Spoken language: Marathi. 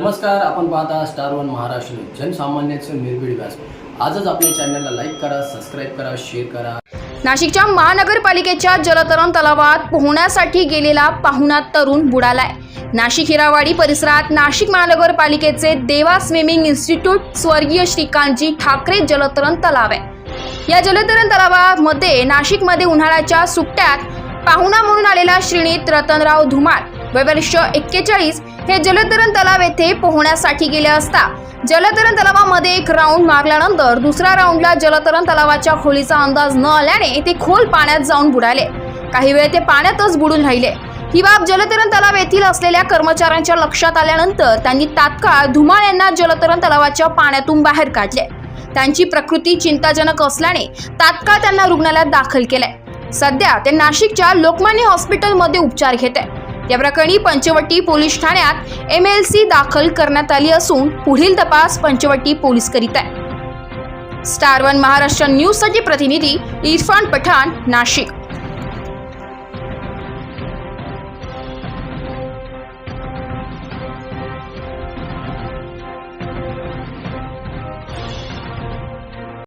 नमस्कार आपण पाहता स्टार वन महाराष्ट्र न्यूज निर्भीड व्यासपीठ आजच आपल्या चॅनलला लाईक करा सबस्क्राईब करा शेअर करा. नाशिकच्या महानगरपालिकेच्या जलतरण तलावात पोहण्यासाठी गेलेला पाहुणा तरुण बुडालाय. नाशिक हिरावाडी परिसरात नाशिक महानगरपालिकेचे देवा स्विमिंग इन्स्टिट्यूट स्वर्गीय श्रीकांतजी ठाकरे जलतरण तलाव आहे. या जलतरण तलावामध्ये नाशिकमध्ये उन्हाळ्याच्या सुट्ट्यात पाहुणा म्हणून आलेला श्रीणीत रतनराव धुमाळ. वय एक्केचाळीस हे जलतरण तलाव येथे पोहण्यासाठी गेले असता जलतरण तलावामध्ये एक राऊंड मारल्यानंतर दुसऱ्या राऊंडला जलतरण तलावाच्या खोलीचा अंदाज न आल्याने ते खोल पाण्यात जाऊन बुडाले. काही वेळ ते पाण्यातच बुडून राहिले. ही बाब जलतरण तलाव येथील असलेल्या कर्मचाऱ्यांच्या लक्षात आल्यानंतर त्यांनी तात्काळ धुमाळ यांना जलतरण तलावाच्या पाण्यातून बाहेर काढले. त्यांची प्रकृती चिंताजनक असल्याने तात्काळ त्यांना रुग्णालयात दाखल केलंय सध्या ते नाशिकच्या लोकमान्य हॉस्पिटलमध्ये उपचार घेत आहे या प्रकरणी पंचवटी पोलीस ठाण्यात एम एल सी दाखल करण्यात आली असून पुढील तपास पंचवटी पोलीस करीत आहे. स्टार वन महाराष्ट्र न्यूजसाठी प्रतिनिधी इरफान पठाण नाशिक.